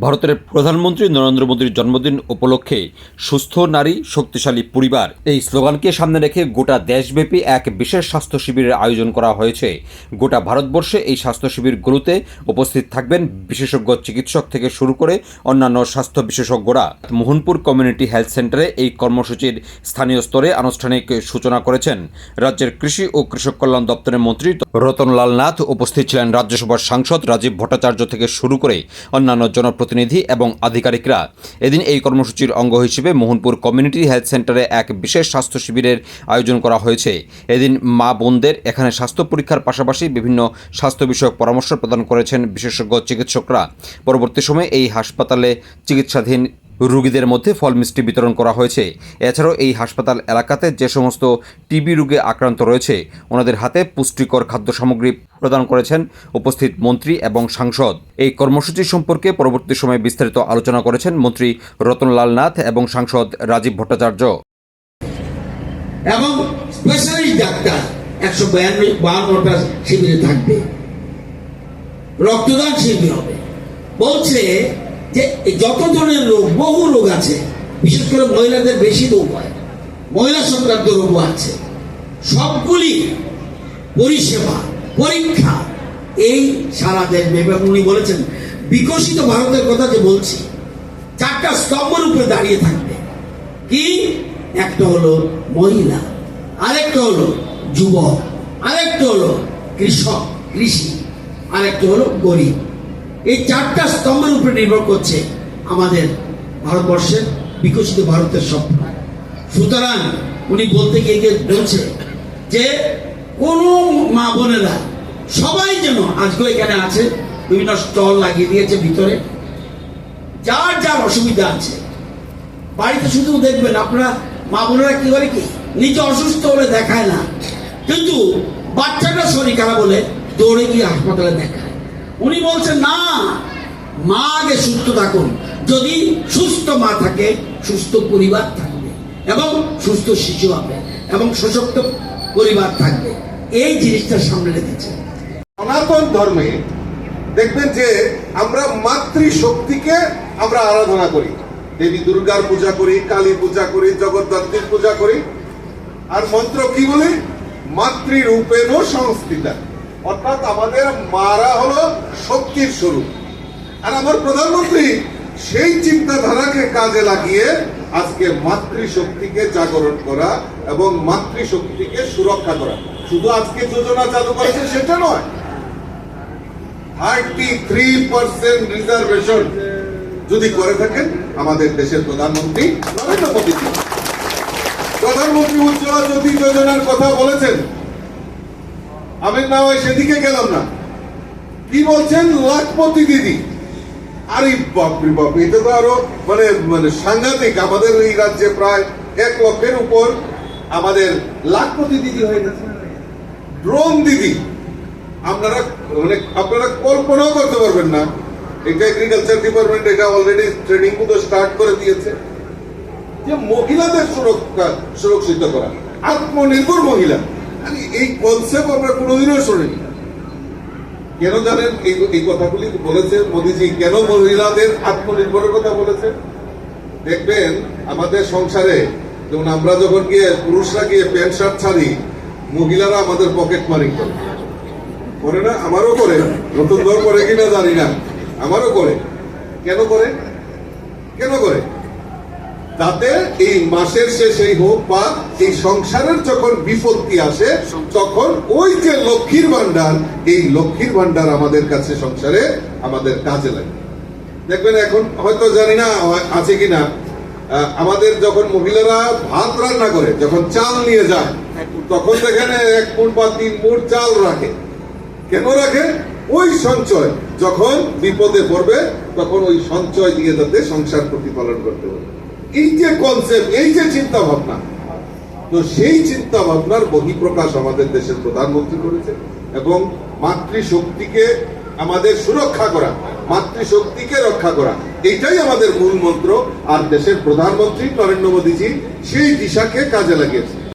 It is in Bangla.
ভারতের প্রধানমন্ত্রী নরেন্দ্র মোদীর জন্মদিন উপলক্ষে সুস্থ নারী, শক্তিশালী পরিবার এই স্লোগানকে সামনে রেখে গোটা দেশব্যাপী এক বিশেষ স্বাস্থ্য শিবিরের আয়োজন করা হয়েছে। গোটা ভারতবর্ষে এই স্বাস্থ্য শিবিরগুলোতে উপস্থিত থাকবেন বিশেষজ্ঞ চিকিৎসক থেকে শুরু করে অন্যান্য স্বাস্থ্য বিশেষজ্ঞরা। মোহনপুর কমিউনিটি হেলথ সেন্টারে এই কর্মসূচির স্থানীয় স্তরে আনুষ্ঠানিক সূচনা করেছেন রাজ্যের কৃষি ও কৃষক কল্যাণ দপ্তরের মন্ত্রী রতনলাল নাথ। উপস্থিত ছিলেন রাজ্যসভার সাংসদ রাজীব ভট্টাচার্য থেকে শুরু করে অন্যান্য জনপ্রতিনিধি। এবং আধিকারিকরা। এদিন এই কর্মসূচির অঙ্গ হিসেবে মোহনপুর কমিউনিটি হেলথ সেন্টারে এক বিশেষ স্বাস্থ্য শিবিরের আয়োজন করা হয়েছে। এদিন মা বোনদের এখানে স্বাস্থ্য পরীক্ষার পাশাপাশি বিভিন্ন স্বাস্থ্য বিষয়ক পরামর্শ প্রদান করেছেন বিশেষজ্ঞ চিকিৎসকরা। পরবর্তী সময়ে এই হাসপাতালে চিকিৎসাধীন রোগীদের মধ্যে ফল মিষ্টি বিতরণ করা হয়েছে। এছাড়াও এই হাসপাতাল এলাকাতে যে সমস্ত টিবি রোগে আক্রান্ত রয়েছে, ওনাদের হাতে পুষ্টিকর খাদ্য সামগ্রী প্রদান করেছেন উপস্থিত মন্ত্রী এবং সাংসদ। এই কর্মসূচি সম্পর্কে পরবর্তী সময়ে বিস্তারিত আলোচনা করেছেন মন্ত্রী রতনলাল নাথ এবং সাংসদ রাজীব ভট্টাচার্য। এবং স্পেশালিস্ট ডাক্তার একশো বিয়ান্ন, বাহান্নটা শিবিরে থাকবে। রক্তদান শিবির হবে। বলছে যে যত ধরনের রোগ, বহু রোগ আছে, বিশেষ করে মহিলাদের বেশি রোগ হয়, মহিলা সংক্রান্ত রোগও আছে। সবগুলি পরিষেবা, পরীক্ষা, এই সারা দেশ এবং উনি বলেছেন, বিকশিত ভারতের কথা যে বলছি, চারটা স্তম্ভের উপরে দাঁড়িয়ে থাকবে। কি? একটা হলো মহিলা, আরেকটা হলো যুবক, আরেকটা হলো কৃষক, কৃষি, আরেকটা হলো গরিব। এই চারটা স্তম্ভের উপরে নির্ভর করছে আমাদের ভারতবর্ষের, বিকশিত ভারতের স্বপ্ন। সুতরাং উনি বলতে গিয়ে বলছে যে কোন মা বোনেরা সবাই যেন আজকে এখানে আছে, বিভিন্ন স্টল লাগিয়ে দিয়েছে ভিতরে। যার যার অসুবিধা আছে, বাড়িতে শুধু দেখবেন আপনারা মা বোনেরা কি করে কি, নিজে অসুস্থ হলে দেখায় না। কিন্তু বাচ্চাটা শরীর খারাপ বলে, দৌড়ে গিয়ে হাসপাতালে দেখায়। উনি বলছেন, না মা আগে সুস্থ থাকুন। যদি সুস্থ মা থাকে, সুস্থ পরিবার থাকবে এবং সুস্থ শিশু হবে এবং সশক্ত পরিবার থাকবে। এই জিনিসটা সামনে রেখেছে। সনাতন ধর্মে দেখবেন যে আমরা মাতৃ শক্তিকে আমরা আরাধনা করি। দেবী দুর্গার পূজা করি, কালী পূজা করি, জগদ্ধাত্রীর পূজা করি। আর মন্ত্র কি বলে? মাতৃরূপেণ সংস্থিতা অর্থাৎ আমাদের মারা হলো শক্তির স্বরূপ। আর আমার প্রধানমন্ত্রী সেই চিন্তাধারাকে কাজে লাগিয়ে আজকে মাতৃশক্তিকে জাগরণ করা এবং মাতৃশক্তিকে সুরক্ষা করা। শুধু আজকে যোজনা চালু করেছে সেটা নয় থার্টি থ্রি পার্সেন্ট রিজার্ভেশন যদি করে থাকেন, আমাদের দেশের প্রধানমন্ত্রী নরেন্দ্র মোদী প্রধানমন্ত্রী উজ্জ্বলা জ্যোতি যোজনার কথা বলেছেন আমি না হয় সেদিকে গেলাম না। কি বলছেন? লাখপতি দিদি। আরে বাপরে বাপ, এটা তো আরও মানে মানে সাংঘাতিক। আমাদের এই রাজ্যে প্রায় এক লক্ষের উপর আমাদের লাখপতি দিদি হয়ে গেছে ড্রোন দিদি। আপনারা মানে আপনারা কল্পনাও করতে পারবেন না। এটা এগ্রিকালচার ডিপার্টমেন্ট এটা অলরেডি ট্রেনিং কিন্তু স্টার্ট করে দিয়েছে। যে মহিলাদের সুরক্ষা সুরক্ষিত করা, আত্মনির্ভর মহিলা। এই কনসেপ্ট আমরা কোনোদিনও শুনিনি। কেন জানেন? এই এই কথাগুলি বলেছে মোদিজি। কেন মহিলাদের আত্মনির্ভরের কথা বলেছে? দেখবেন আমাদের সংসারে, যেমন আমরা যখন গিয়ে পুরুষরা গিয়ে প্যান্ট, শার্ট ছাড়ি, মহিলারা আমাদের পকেট মারি করে না? আমারও করে। নতুন ঘর করে কিনা জানি না। আমারও করে। কেন করে? কেন করে? তাতে এই মাসের শেষেই হোক বা এই সংসারের যখন বিপত্তি আসে, তখন ওই যে লক্ষ্মীর ভান্ডার এই লক্ষ্মীর ভান্ডার আমাদের কাছে সংসারে আমাদের কাজে লাগে। দেখবেন এখন হয়তো জানি না, আছে কিনা আমাদের যখন মহিলারা ভাত রান্না করে, যখন চাল নিয়ে যায়, তখন সেখানে এক মুঠ বা তিন মুঠ চাল রাখে। কেন রাখে? ওই সঞ্চয়, যখন বিপদে পড়বে, তখন ওই সঞ্চয় দিয়ে যাতে সংসার প্রতিপালন করতে পারে এই যে কনসেপ্ট এই যে চিন্তা ভাবনা তো সেই চিন্তা ভাবনার বহিঃপ্রকাশ আমাদের দেশের প্রধানমন্ত্রী করেছে এবং মাতৃশক্তিকে আমাদের সুরক্ষা করা, মাতৃশক্তিকে রক্ষা করা, এইটাই আমাদের মূল মন্ত্র। আর দেশের প্রধানমন্ত্রী নরেন্দ্র মোদীজি সেই দিশাকে কাজে লাগিয়েছে